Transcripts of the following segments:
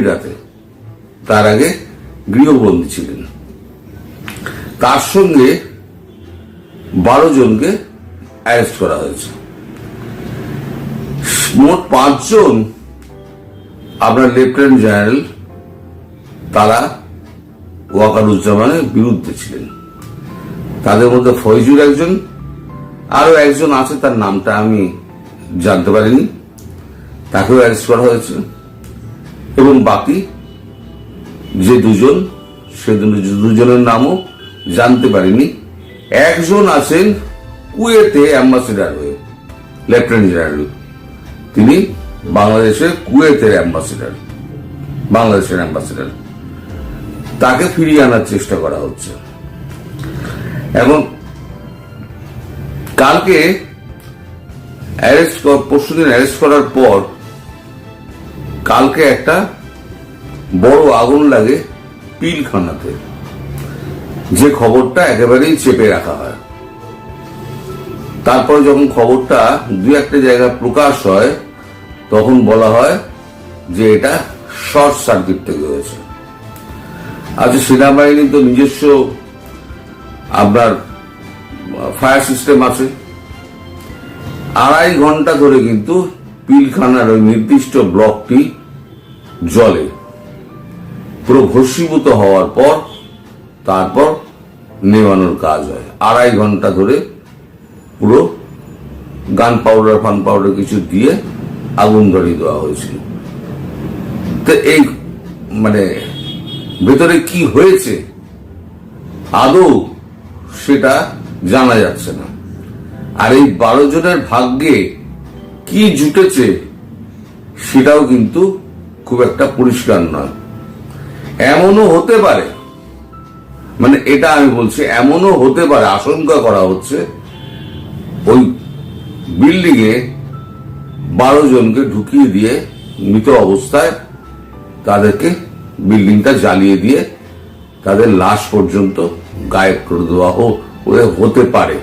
নয়ডাতে তার আগে গৃহবন্দী ছিলেন। তার সঙ্গে বারো জনকে অ্যারেস্ট করা হয়েছে। মোট পাঁচজন আপনার লেফটেন্যান্ট জেনারেল তারা ওয়াকারুজ্জামানের বিরুদ্ধে ছিলেন। তাদের মধ্যে ফয়জুর একজন আরও একজন আছে তার নামটা আমি জানতে পারিনি। তাকেও অ্যারেস্ট করা হয়েছে। এবং বাকি যে দুজন, সে দুজনের নামও জানতে পারিনি। একজন আছেন কুয়েতে অ্যাম্বাসেডার হয়ে, লেফটেন্যান্ট জেনারেল। তিনি বাংলাদেশের কুয়েতের অ্যাম্বাসেডার, বাংলাদেশের অ্যাম্বাসেডার। তাকে ফিরিয়ে আনার চেষ্টা করা হচ্ছে। এখন কালকে অ্যারেস্ট পরশুদিন অ্যারেস্ট করার পর কালকে একটা বড় আগুন লাগে পিলখানাতে। যে খবরটা একেবারেই চেপে রাখা হয়। তারপর যখন খবরটা দু একটা জায়গায় প্রকাশ হয়, তখন বলা হয় যে এটা শর্ট সার্কিট থেকে হয়েছে। আচ্ছা সেনাবাহিনীর তো নিজস্ব আপনার ফায়ার সিস্টেম আছে। আড়াই ঘণ্টা ধরে কিন্তু পিলখানার ওই নির্দিষ্ট ব্লকটি জলে পুরো ভস্মীভূত হওয়ার পর তারপর নেওয়ানোর কাজ হয়। আড়াই ঘণ্টা ধরে পুরো গান পাউডার, ফান পাউডার কিছু দিয়ে আগুন ধরিয়ে দেওয়া হয়েছিল। তো এই মানে ভেতরে কি হয়েছে, আদৌ সেটা জানা যাচ্ছে না। আর এই বারো জনের ভাগ্যে কি জুটেছে, সেটাও কিন্তু খুব একটা পরিষ্কার নয়। এমনও হতে পারে মানে এটা আমি বলছি, এমনও হতে পারে, আশঙ্কা করা হচ্ছে, ওই বিল্ডিং এ বারো জনকে ঢুকিয়ে দিয়ে মৃত অবস্থায় তাদেরকে বিল্ডিংটা জ্বালিয়ে দিয়ে তাদের লাশ পর্যন্ত গায়েব করে দেওয়া হোক হতে পারে।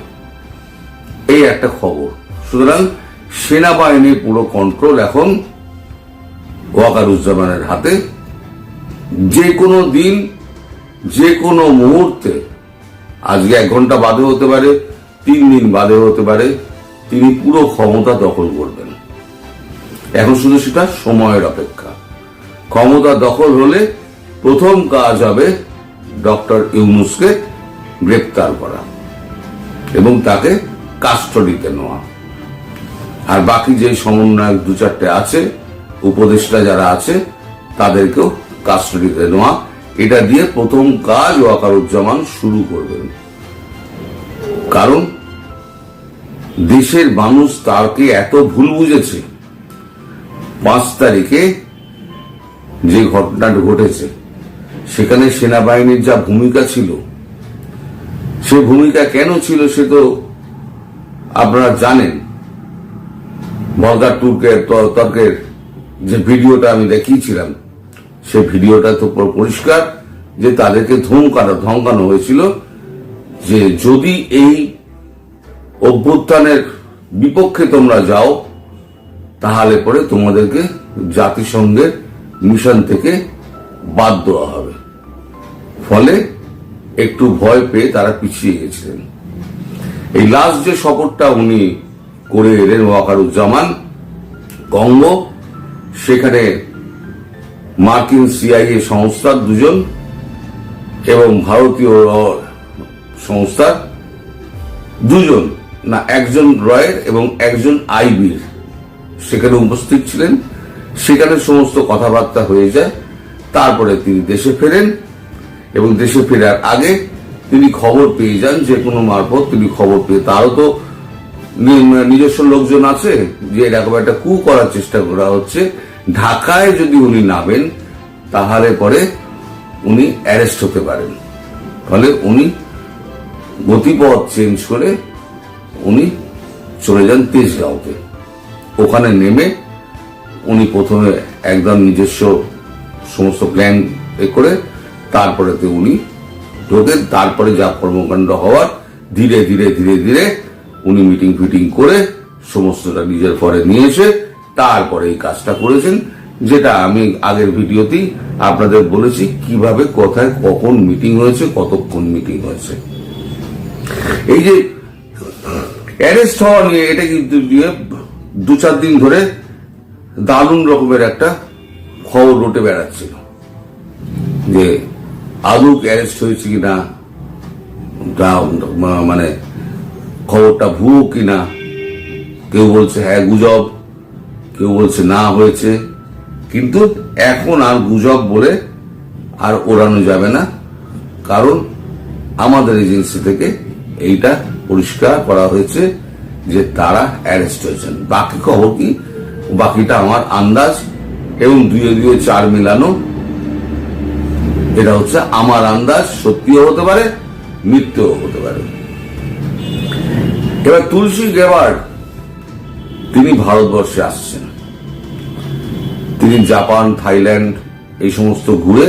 এই একটা খবর। সুতরাং সেনাবাহিনীর পুরো কন্ট্রোল এখন ওয়াকারুজ্জামানের হাতে যে কোনো দিন, যে কোনো মুহূর্তে, আজকে এক ঘণ্টা বাদে হতে পারে, তিন দিন বাদে হতে পারে, তিনি পুরো ক্ষমতা দখল করবেন। এখন শুধু সেটা সময়ের অপেক্ষা। ক্ষমতা দখল হলে প্রথম কাজ হবে ডক্টর ইউনুসকে গ্রেপ্তার করা এবং তাকে কাস্টডিতে নেওয়া। আর বাকি যে সমন্বয়ক দু চারটে আছে উপদেষ্টা যারা আছে, তাদেরকেও কাস্টডিতে নেওয়া। এটা দিয়ে প্রথম কাজ ওয়াকারুজ্জামান শুরু করবেন। কারণ দেশের মানুষ তাকে এত ভুল বুঝেছে। পাঁচ তারিখে যে ঘটনাটা ঘটেছে, সেখানে সেনাবাহিনীর যা ভূমিকা ছিল, সে ভূমিকা কেন ছিল সে তো আপনারা জানেন। বলগার তুর্কের, তর্কের যে ভিডিওটা আমি দেখিয়েছিলাম, সে ভিডিওটা তো পরিষ্কার যে তাদেরকে ধমকানো ধমকানো হয়েছিল যে যদি এই অভ্যুত্থানের বিপক্ষে তোমরা যাও, তাহলে পরে তোমাদেরকে জাতিসংঘের মিশন থেকে বাদ দেওয়া হবে। ফলে একটু ভয় পেয়ে তারা পিছিয়ে গেছিলেন। এই লাস্ট যে সফরটা উনি করে এলেন ওয়াকারুজ্জামান, কঙ্গো সেখানে মার্কিন সিআইএ সংস্থার দুজন এবং ভারতীয় সংস্থার দুজন, না, একজন রয়ের এবং একজন আইবির সেখানে উপস্থিত ছিলেন। সেখানে সমস্ত কথাবার্তা হয়ে যায়। তারপরে তিনি দেশে ফেরেন এবং দেশে ফেরার আগে তিনি খবর পেয়ে যান যে কোনো মারফত তিনি খবর পেয়ে তারও তো নিজস্ব লোকজন আছে যে এরকম একটা কু করার চেষ্টা করা হচ্ছে। ঢাকায় যদি উনি নামেন, তাহলে পরে উনি অ্যারেস্ট হতে পারেন। ফলে উনি গতিপথ চেঞ্জ করে উনি চলে যান তেজগাঁওতে। ওখানে নেমে উনি প্রথমে একদম নিজস্ব সমস্ত প্ল্যান করে তারপরে তো উনি ঢোকেন। তারপরে যা কর্মকাণ্ড হওয়ার ধীরে ধীরে ধীরে ধীরে উনি মিটিং ফিটিং করে সমস্তটা নিজের পরে নিয়ে এসে তারপরে এই কাজটা করেছেন, যেটা আমি আগের ভিডিওতেই আপনাদের বলেছি, কীভাবে, কোথায়, কখন মিটিং হয়েছে, কতক্ষণ মিটিং হয়েছে। এই যে অ্যারেস্ট হওয়া নিয়ে এটা কিন্তু দু চার দিন ধরে দারুণ রকমের একটা খবর রটে বেড়াচ্ছিল, যে আদৌ অ্যারেস্ট হয়েছে কিনা মানে খবরটা ভুয়ো কিনা, কেউ বলছে হ্যাঁ গুজব। কেউ বলছে না হয়েছে, কিন্তু এখন আর গুজব বলে আর ওড়ানো যাবে না। কারণ আমাদের এজেন্সি থেকে এইটা পরিষ্কার করা হয়েছে যে তারা অ্যারেস্ট হয়েছেন। বাকি খবর কি? বাকিটা আমার আন্দাজ এবং দুয়ে দুয়ে চার মিলানো। এটা হচ্ছে আমার আন্দাজ, সত্যিও হতে পারে, মিথ্যেও হতে পারে। এবার তুলসী গেবার্ড তিনি ভারতবর্ষে আসছেন। তিনি জাপান, থাইল্যান্ড, এই সমস্ত ঘুরে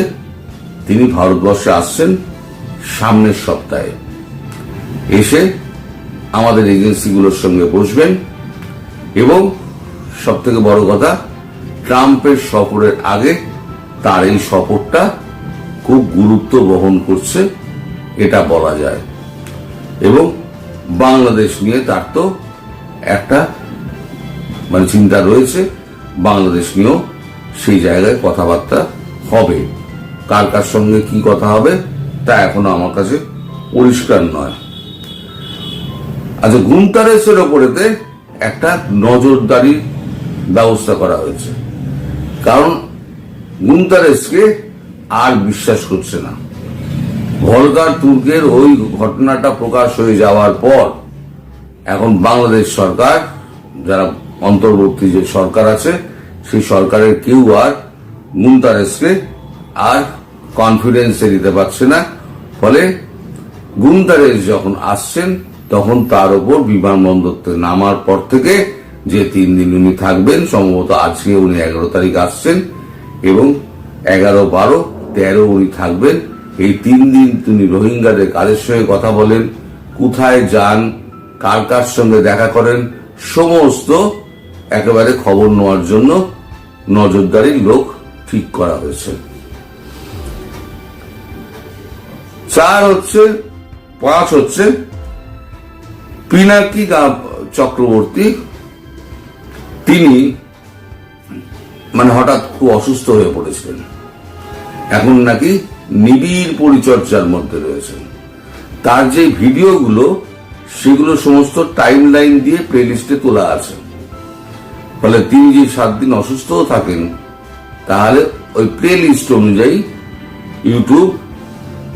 তিনি ভারতবর্ষে আসছেন সামনের সপ্তাহে। এসে আমাদের এজেন্সিগুলোর সঙ্গে বসবেন এবং সব থেকে বড় কথা, ট্রাম্পের সফরের আগে তার এই সফরটা খুব গুরুত্ব বহন করছে, এটা বলা যায়। এবং বাংলাদেশ নিয়ে তার তো একটা মানে চিন্তা রয়েছে, বাংলাদেশ নিয়েও সেই জায়গায় কথাবার্তা হবে। কার কার সঙ্গে কি কথা হবে, তা এখনও আমার কাছে পরিষ্কার নয়। আচ্ছা গুমতারেসের ওপরেতে একটা নজরদারির ব্যবস্থা করা হয়েছে। কারণ গুমতারেসকে আর বিশ্বাস করছে না। ভলগার তুর্কের ওই ঘটনাটা প্রকাশ হয়ে যাওয়ার পর এখন বাংলাদেশ সরকার, যারা অন্তর্বর্তী যে সরকার আছে, সেই সরকারের কেউ আর মুমতারেসকে আর কনফিডেন্সে দিতে পারছে না। ফলে গুমতারেস যখন আসছেন, তখন তার উপর বিমানবন্দর থেকে নামার পর থেকে যে তিন দিন উনি থাকবেন, সম্ভবত আজকে উনি এগারো তারিখ আসছেন এবং এগারো, বারো, তেরো উনি থাকবেন। এই তিন দিন তিনি রোহিঙ্গাদের কাদের সঙ্গে কথা বলেন, কোথায় যান, কার কার সঙ্গে দেখা করেন, সমস্ত একেবারে খবর নেওয়ার জন্য নজরদারির লোক ঠিক করা হয়েছে। চার হচ্ছে, পাঁচ হচ্ছে, পিনাকি চক্রবর্তী, তিনি মানে হঠাৎ খুব অসুস্থ হয়ে পড়েছিলেন। এখন নাকি নিবিড় পরিচর্যার মধ্যে রয়েছেন। তার যে ভিডিওগুলো, সেগুলো সমস্ত টাইম লাইন দিয়ে প্লেলিস্টে তোলা আছে। ফলে তিনি যে সাত দিন অসুস্থও থাকেন, তাহলে ওই প্লে লিস্ট অনুযায়ী ইউটিউব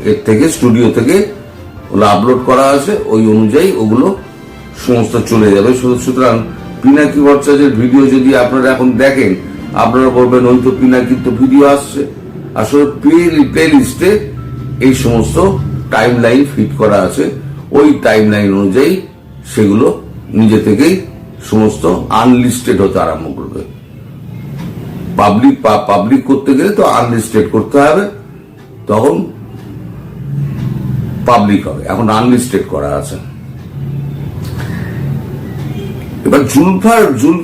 এর থেকে স্টুডিও থেকে ওগুলো আপলোড করা আছে, ওই অনুযায়ী ওগুলো সমস্ত চলে যাবে। সুতরাং পিনাকি ভট্টাচার্যের ভিডিও যদি আপনারা এখন দেখেন, আপনারা বলবেন ওই তো পিনাকির তো ভিডিও আসছে। আসলে প্লে লিস্টে এই সমস্ত টাইম লাইন ফিট করা আছে। ওই টাইম লাইন অনুযায়ী সেগুলো নিজে থেকেই সমস্ত আনলিস্টেড হতে আরম্ভ করবে। পাবলিক পাবলিক করতে গেলে তো আনলিস্টেড করতে হবে। তখন পাবলিক হবে। এখন আনলিস্টেড করা আছে। এবার জুলফার, জুল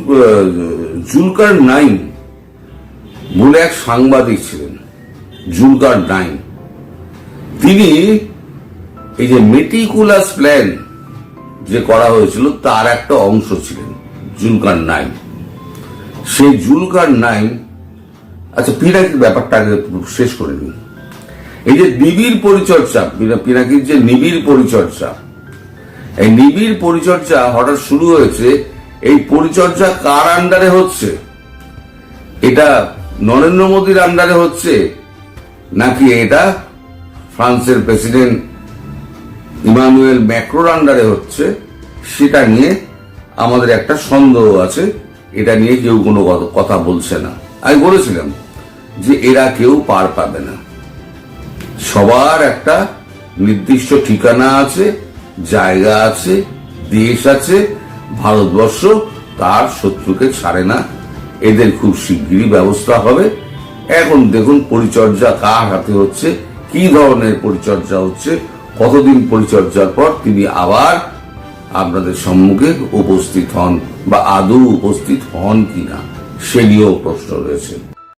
জুলকার নাইন বলে এক সাংবাদিক ছিলেন, জুলকার নাইন। তিনি এই যে মেটিকুলাস প্ল্যান যে করা হয়েছিল, তার একটা অংশ ছিলেন। জুলকার নাইন সেই জুলকার নাইন আচ্ছা পিনাকির ব্যাপারটা আগে শেষ করে নিই। এই যে নিবিড় পরিচর্যা, পিনা- পিনাকির যে নিবিড় পরিচর্যা, এই নিবিড় পরিচর্যা হঠাৎ শুরু হয়েছে, এই পরিচর্যা কার আন্ডারে হচ্ছে? এটা নরেন্দ্র মোদীর আন্ডারে হচ্ছে, নাকি এটা ফ্রান্সের প্রেসিডেন্ট ইমানুয়েল ম্যাক্রোর আন্ডারে হচ্ছে? সেটা নিয়ে আমাদের একটা সন্দেহ আছে, এটা নিয়ে কেউ কোনো কথা- বলছে না। আমি বলেছিলাম যে এরা কেউ পার পাবে না। সবার একটা নির্দিষ্ট ঠিকানা আছে, জায়গা আছে, দেশ আছে, ভারতবর্ষ, তার শত্রুকে ছাড়ে না। এদের খুব শিগগিরই ব্যবস্থা হবে। এখন দেখুন পরিচর্যা কার হাতে হচ্ছে, কি ধরনের পরিচর্যা হচ্ছে, কতদিন পরিচর্যার পর তিনি আবার আপনাদের সম্মুখে উপস্থিত হন বা আদৌ উপস্থিত হন কিনা সে নিয়েও প্রশ্ন রয়েছে।